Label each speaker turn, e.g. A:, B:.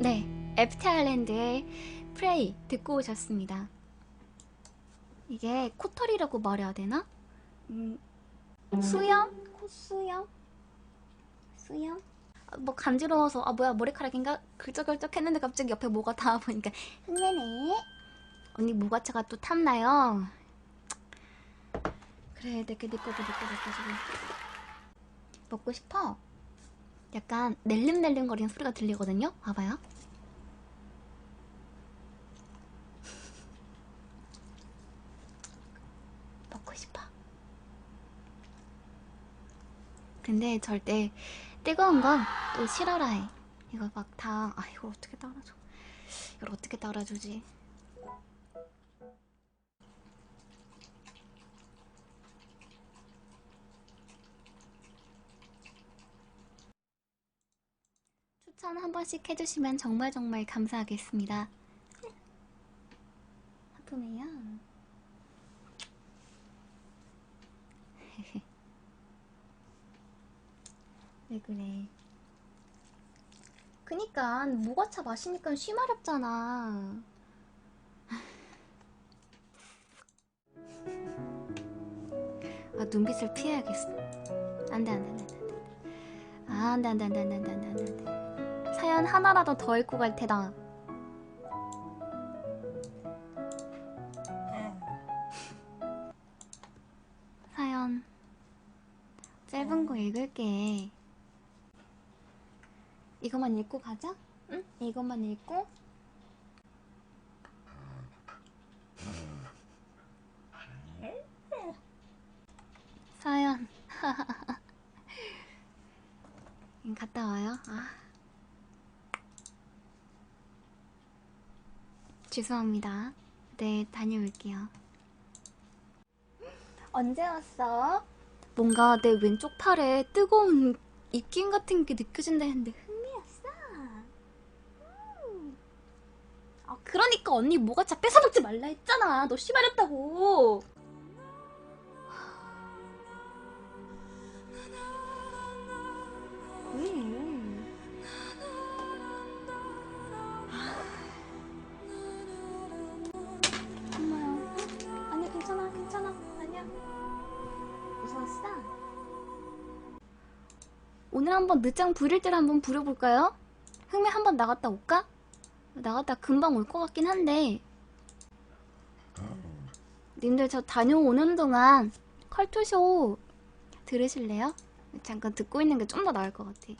A: 네, FT 아일랜드의 프레이 듣고 오셨습니다. 이게 코털이라고 말해야 되나? 음, 수염? 코수염? 수염? 아, 뭐 간지러워서 아 뭐야 머리카락인가 긁적긁적 했는데 갑자기 옆에 뭐가 닿아보니까 흥내네 언니 모가차가 또 탐나요? 그래 내게 네 거도 내 거도 가지고 먹고 싶어? 약간 낼름낼름 거리는 소리가 들리거든요? 봐봐요. 먹고 싶어. 근데 절대 뜨거운 건 또 싫어라 해. 이거 막 다 아 이걸 어떻게 따라줘? 이걸 어떻게 따라주지 추천 한 번씩 해주시면 정말 정말 감사하겠습니다. 하품해요. 왜 그래? 그니까 모가차 마시니까 쉬마렵잖아. 아 눈빛을 피해야겠어. 안돼 안돼 안돼 안돼. 아 안돼 안돼 안돼 안돼 안돼 안돼 안돼. 사연 하나라도 더 읽고 갈 테다. 사연 짧은 거 읽을게. 이것만 읽고 가자. 응? 이것만 읽고. 사연. 응, 갔다 와요. 아. 죄송합니다. 네, 다녀올게요. 언제 왔어? 뭔가 내 왼쪽 팔에 뜨거운 입김 같은 게 느껴진다 했는데 흥미였어. 음. 아, 그러니까 언니 모가차 뺏어먹지 말라 했잖아. 너 씨발했다고. 무서웠어? 오늘 한번 늦장 부릴 때를 한번 부려볼까요? 흥미 한번 나갔다 올까? 나갔다 금방 올 것 같긴 한데 님들 저 다녀오는 동안 컬투쇼 들으실래요? 잠깐 듣고 있는 게 좀 더 나을 것 같아